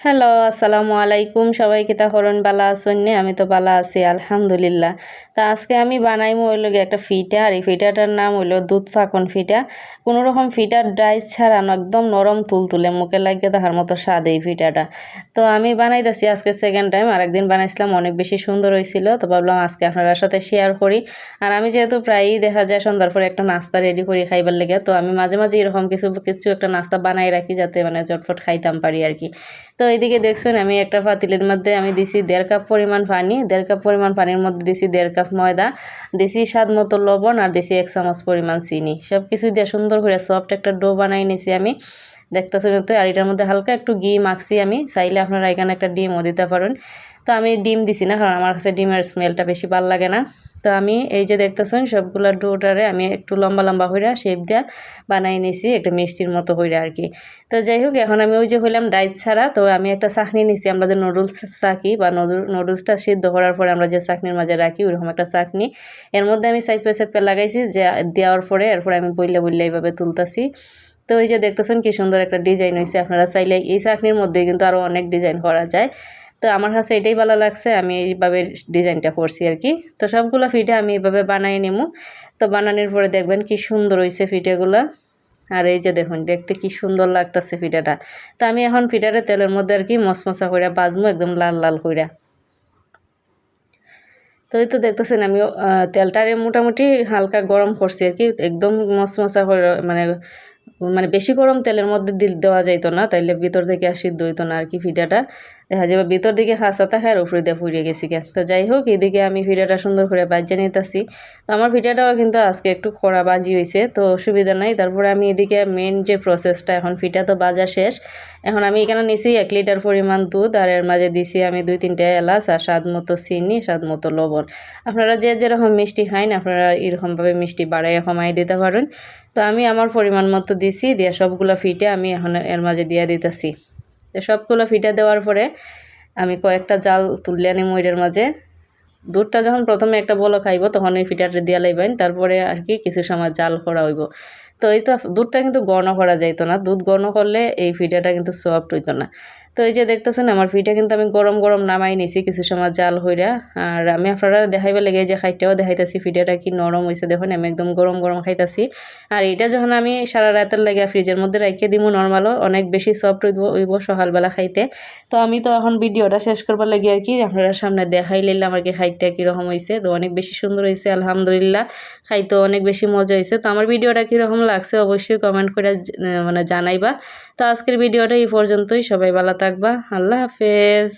Hello, আসসালামু আলাইকুম। সবাইকে তা হরণ বালা আসন্নে আমি তো বালা আছি, আলহামদুলিল্লাহ। তা আজকে আমি বানাইমো হইল একটা ফিটা, আর এই ফিটাটার নাম হইল দুধ ফাঁকন ফিটা। কোনোরকম ফিটার ডাইস ছাড়ানো একদম নরম তুল তুলে মুখে লাগে তাহার মতো স্বাদ এই ফিটাটা। তো আমি বানাইতেছি, আজকে সেকেন্ড টাইম আর একদিন বানাইছিলাম, অনেক বেশি সুন্দর হয়েছিল তো ভাবলাম আজকে আপনার সাথে শেয়ার করি। আর আমি যেহেতু প্রায়ই দেখা যায় সন্ধ্যার পরে একটা নাস্তা রেডি করি খাইবার লেগে, তো আমি মাঝে মাঝে এরকম কিছু কিছু একটা নাস্তা বানাই রাখি যাতে মানে চটফট খাইতাম পারি আর কি তো এইদিকে দেখছেন, আমি একটা পাতিলের মধ্যে আমি দিছি দেড় কাপ পরিমাণ পানি, দেড় কাপ পরিমাণ পানির মধ্যে দিছি দেড় কাপ ময়দা, দিছি স্বাদ মতো লবণ, আর দিছি এক চামচ পরিমাণ চিনি। সব কিছু দিয়ে সুন্দর করে সফট একটা ডো বানাই নিছি আমি। দেখতেছেন তো, আর এটার মধ্যে হালকা একটু ঘি মাখছি আমি। চাইলে আপনারা এখানে একটা ডিমও দিতে পারেন। তো আমি ডিম দিছি না, কারণ আমার কাছে ডিমের স্মেলটা বেশি ভালো লাগে না। তো আমি এই যে দেখতেছেন, সবগুলো ডোটারে আমি একটু লম্বা লম্বা হইরা শেপ দিয়া বানাই নিছি, একটা মিষ্টির মতো হইরা আর কি। তো যাই হোক, এখন আমি ওই যে হইলাম ডাইট ছাড়া, তো আমি একটা চাকনি নিছি, আমরা যে নুডলস চাকি বা নুডলসটা সিদ্ধ করার পরে আমরা যে চাকনির মাঝে রাখি ওইরকম একটা চাকনি। এর মধ্যে আমি সাইপে সাইপে লাগাইছি, যে দেওয়ার পরে, এরপরে আমি বইলে বললে এইভাবে তুলতাছি। তো এই যে দেখতেছেন কি সুন্দর একটা ডিজাইন হয়েছে। আপনারা চাইলে এই চাকনির মধ্যে কিন্তু আরও অনেক ডিজাইন করা যায়। তো আমার কাছে এটাই ভালো লাগছে, আমি এইভাবে ডিজাইনটা করছি আর কি। তো সবগুলো ফিটে আমি এইভাবে বানাই নেব। তো বানানোর পরে দেখবেন কি সুন্দর হয়েছে ফিটেগুলো। আর এই যে দেখুন, দেখতে কি সুন্দর লাগতেছে ফিটাটা। তো আমি এখন ফিটারে তেলের মধ্যে আর কি মশমশা করে বাজবো একদম লাল লাল করে তো এই তো দেখতেছেন আমি তেলটারে মোটামুটি হালকা গরম করছি আর কি। একদম মশমশা করে মানে মানে বেশি গরম তেলের মধ্যে দিল দেওয়া যাইতো না, তাইলে ভিতর থেকে আর সিদ্ধ হইতো না আর কি, ফিডাটা। দেখা যাবে ভিতর দিকে খাসা থাকে আর উপরে দিয়ে ফুরিয়ে গেছি গে। তো যাই হোক, এদিকে আমি ফিডাটা সুন্দর করে বাজিয়ে নিতেছি। তো আমার ফিডাটাও কিন্তু আজকে একটু কড়া বাজি হয়েছে, তো অসুবিধা নাই। তারপরে আমি এদিকে মেন যে প্রসেসটা এখন ফিটা তো বাজা শেষ। এখন আমি এখানে নিছি এক লিটার পরিমাণ দুধ আর এর মাঝে দিছি আমি দুই তিনটে এলাচ আর স্বাদ মতো চিনি, স্বাদ মতো লবণ। আপনারা যে যেরকম মিষ্টি খাইন, আপনারা এরকমভাবে মিষ্টি বাড়াইয়া কমাই দিতে পারেন। তো আমি আমার পরিমাণ মতো দিছি, দিয়ে সবগুলো ফিটে আমি এখন এর মাঝে দিয়ে দিতেছি। তো সবগুলো ফিটা দেওয়ার পরে আমি কয়েকটা জাল তুললে আনি ময়ূরের মাঝে। দুধটা যখন প্রথমে একটা বলো খাইব, তখন এই ফিটাটা দিয়া লাইবেন, তারপরে আর কি কিছু সময় জাল করা হইব। তো এই তো দুধটা কিন্তু গণ করা যাইতো না। দুধ গণ করলে এই ফিটাটা কিন্তু সফট হইতো না। তো এই যে দেখতেছেন, আমার ফিটা কিন্তু আমি গরম গরম নামাই নিছি কিছু সময় জাল হইরা। আর আমি আপনারা দেখাইবার লেগে যে খাইটাও দেখাইতেছি, ফিটাটা কি নরম হয়েছে দেখুন, আমি একদম গরম গরম খাইতেছি। আর এটা যখন আমি সারা রাতের লেগে ফ্রিজের মধ্যে রাখিয়ে দিব নর্মালও অনেক বেশি সফট হইব হইব সকালবেলা খাইতে। তো আমি তো এখন ভিডিওটা শেষ করবার লাগে আর কি, আপনারা সামনে দেখাই লাইলে আমার কি খাইটা কীরকম হয়েছে তো অনেক বেশি সুন্দর হয়েছে আলহামদুলিল্লাহ। খাইতে অনেক বেশি মজা হয়েছে তো আমার ভিডিওটা কীরকম লাগছে অবশ্যই কমেন্ট করে মানে জানাইবা। তো আজকের ভিডিওটা এই পর্যন্তই, সবাই ভালো থাকবা। আল্লাহ হাফেজ।